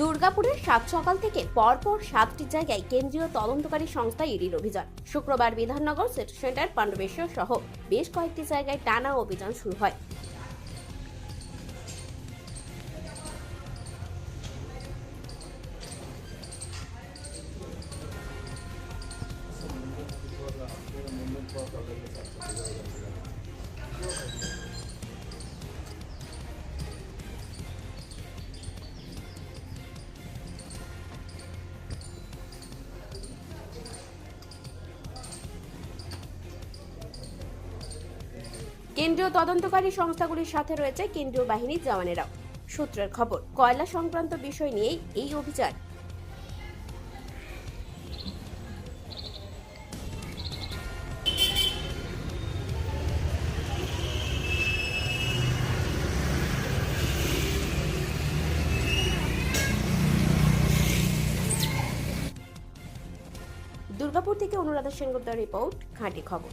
দুর্গাপুরের সাত সকাল থেকে পরপর সাতটি জায়গায় কেন্দ্রীয় তদন্তকারী সংস্থা ইডির অভিযান। শুক্রবার বিধাননগর সিটি সেন্টার, পাণ্ডবেশ্বর সহ বেশ কয়েকটি জায়গায় টানা অভিযান শুরু হয়। কেন্দ্রীয় তদন্তকারী সংস্থাগুলির সাথে রয়েছে কেন্দ্রীয় বাহিনীর জওয়ানেরাও। সূত্রের খবর, কয়লা সংক্রান্ত বিষয় নিয়েই এই অভিযান। দুর্গাপুর থেকে অনুরাধা সেনগুপ্তার রিপোর্ট ঘাঁটি খবর।